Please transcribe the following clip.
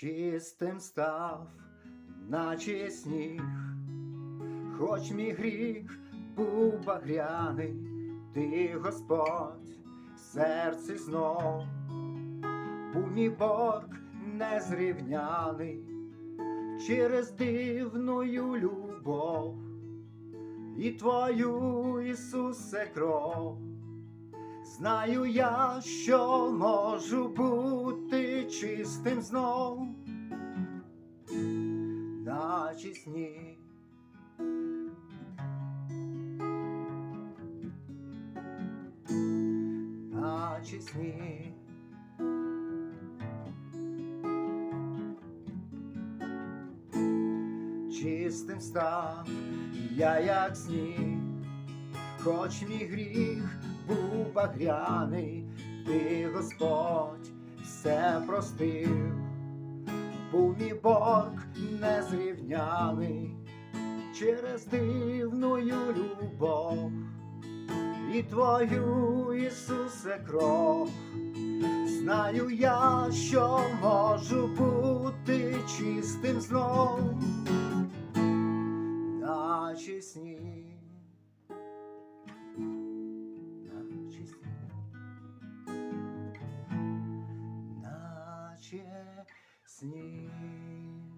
чистим став, наче сніг, хоч мій гріх був багряний, ти, Господь, в серці знов, був мій борг незрівняний через дивною любов. І твою Ісусе кров. Знаю я, що можу бути чистим знов, наче сніг. Наче сніг. Чистим став я, як сніг, хоч мій гріх був багряний, ти, Господь, все простив, був мій борг незрівняний через дивною любов і твою Ісусе кров. Знаю я, що можу бути чистим знов, наче сніг. się z nim.